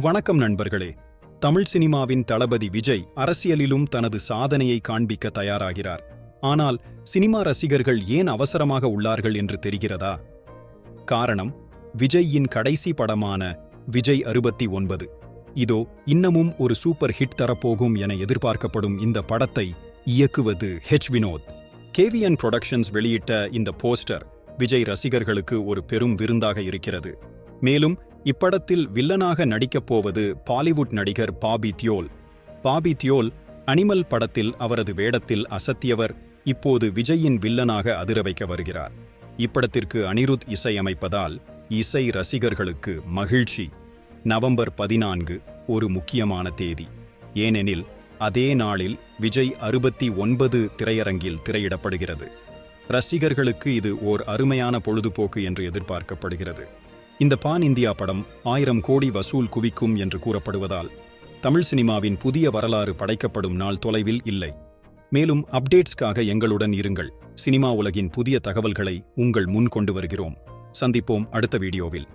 வணக்கம் நண்பர்களே. தமிழ் சினிமாவின் தளபதி விஜய் அரசியலிலும் தனது சாதனையை காண்பிக்க தயாராகிறார். ஆனால் சினிமா ரசிகர்கள் ஏன் அவசரமாக உள்ளார்கள் என்று தெரிகிறதா? காரணம் விஜய்யின் கடைசி படமான விஜய் அறுபத்தி ஒன்பது. இதோ இன்னமும் ஒரு சூப்பர் ஹிட் தரப்போகும் என எதிர்பார்க்கப்படும் இந்த படத்தை இயக்குவது ஹெச் வினோத். கேவிஎன் புரொடக்ஷன்ஸ் வெளியிட்ட இந்த போஸ்டர் விஜய் ரசிகர்களுக்கு ஒரு பெரும் விருந்தாக இருக்கிறது. மேலும் இப்படத்தில் வில்லனாக நடிக்கப் போவது பாலிவுட் நடிகர் பாபி தியோல். பாபி தியோல் அனிமல் படத்தில் அவரது வேடத்தில் அசத்தியவர் இப்போது விஜயின் வில்லனாக அதிர வைக்க வருகிறார். இப்படத்திற்கு அனிருத் இசையமைப்பதால் இசை ரசிகர்களுக்கு மகிழ்ச்சி. நவம்பர் பதினான்கு ஒரு முக்கியமான தேதி. ஏனெனில் அதே நாளில் விஜய் அறுபத்தி ஒன்பது திரையரங்கில் திரையிடப்படுகிறது. ரசிகர்களுக்கு இது ஓர் அருமையான பொழுதுபோக்கு என்று எதிர்பார்க்கப்படுகிறது. இந்த பான் இந்தியா படம் ஆயிரம் கோடி வசூல் குவிக்கும் என்று கூறப்படுவதால் தமிழ் சினிமாவின் புதிய வரலாறு படைக்கப்படும் நாள் தொலைவில் இல்லை. மேலும் அப்டேட்ஸ்க்காக எங்களுடன் இருங்கள். சினிமா உலகின் புதிய தகவல்களை உங்கள் முன் கொண்டு வருகிறோம். சந்திப்போம் அடுத்த வீடியோவில்.